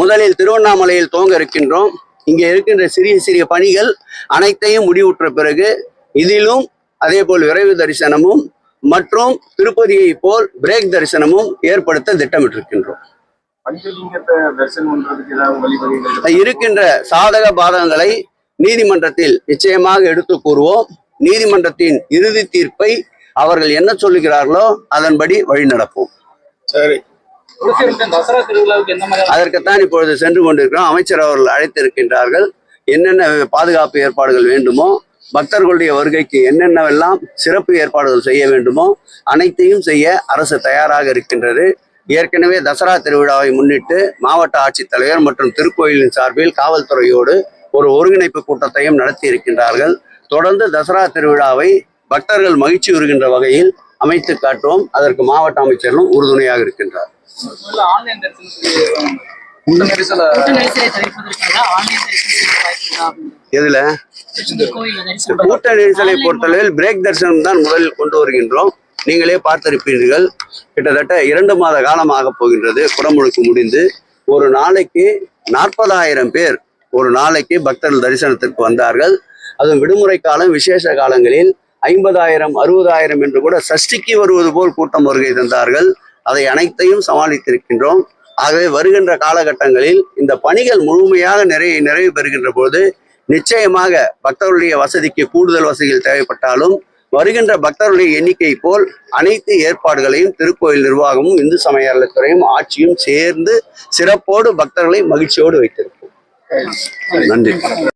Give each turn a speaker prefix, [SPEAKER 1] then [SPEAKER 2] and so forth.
[SPEAKER 1] முதலில் திருவண்ணாமலையில் துவங்க இருக்கின்றோம். இங்கே இருக்கின்ற சிறிய சிறிய பணிகள் அனைத்தையும் முடிவுற்ற பிறகு இதிலும் அதே போல் விரைவு தரிசனமும் மற்றும் திருப்பதியை போல் பிரேக் தரிசனமும் ஏற்படுத்த திட்டமிட்டிருக்கின்றோம். இருக்கின்ற சாதக பாதகங்களை நீதிமன்றத்தில் நிச்சயமாக எடுத்து கூறுவோம். நீதிமன்றத்தின் இறுதி தீர்ப்பை அவர்கள் என்ன சொல்லுகிறார்களோ அதன்படி வழி நடப்போம்
[SPEAKER 2] சரி.
[SPEAKER 1] அதற்குத்தான் இப்பொழுது சென்று கொண்டிருக்கிறோம். அமைச்சர் அவர்கள் அழைத்திருக்கின்றார்கள். என்னென்ன பாதுகாப்பு ஏற்பாடுகள் வேண்டுமோ பக்தர்களுடைய வருகைக்கு என்னென்னவெல்லாம் சிறப்பு ஏற்பாடுகள் செய்ய வேண்டுமோ அனைத்தையும் செய்ய அரசு தயாராக இருக்கின்றது. ஏற்கனவே தசரா திருவிழாவை முன்னிட்டு மாவட்ட ஆட்சித்தலைவர் மற்றும் திருக்கோயிலின் சார்பில் காவல்துறையோடு ஒரு ஒருங்கிணைப்பு கூட்டத்தையும் நடத்தி இருக்கின்றார்கள் தொடர்ந்து தசரா திருவிழாவை பக்தர்கள் மகிழ்ச்சி உறுகின்ற வகையில் அமைத்து காட்டுவோம். அதற்கு மாவட்ட அமைச்சரும் உறுதுணையாக இருக்கின்றார் எதுல? கூட்ட நெரிசலை பொறுத்தளவில் பிரேக் தரிசனம் தான் முதலில் கொண்டு வருகின்றோம். நீங்களே பார்த்திருப்பீர்கள். கிட்டத்தட்ட இரண்டு மாத காலமாக போகின்றது. குடமுழுக்கு முடிந்து ஒரு நாளைக்கு நாற்பதாயிரம் பேர் ஒரு நாளைக்கு பக்தர்கள் தரிசனத்திற்கு வந்தார்கள். அதுவும் விடுமுறை காலம் விசேஷ காலங்களில் ஐம்பதாயிரம் அறுபதாயிரம் என்று கூட சஷ்டிக்கு வருவது போல் கூட்டம் வருகை தந்தார்கள். அதை அனைத்தையும் சமாளித்திருக்கின்றோம். ஆகவே வருகின்ற காலகட்டங்களில் இந்த பணிகள் முழுமையாக நிறை நிறைவு பெறுகின்ற போது நிச்சயமாக பக்தர்களுடைய வசதிக்கு கூடுதல் வசதிகள் தேவைப்பட்டாலும் வருகின்ற பக்தர்களுடைய எண்ணிக்கை போல் அனைத்து ஏற்பாடுகளையும் திருக்கோயில் நிர்வாகமும் இந்து சமய ஆட்சியும் சேர்ந்து சிறப்போடு பக்தர்களை மகிழ்ச்சியோடு வைத்திருக்கும் நன்றி.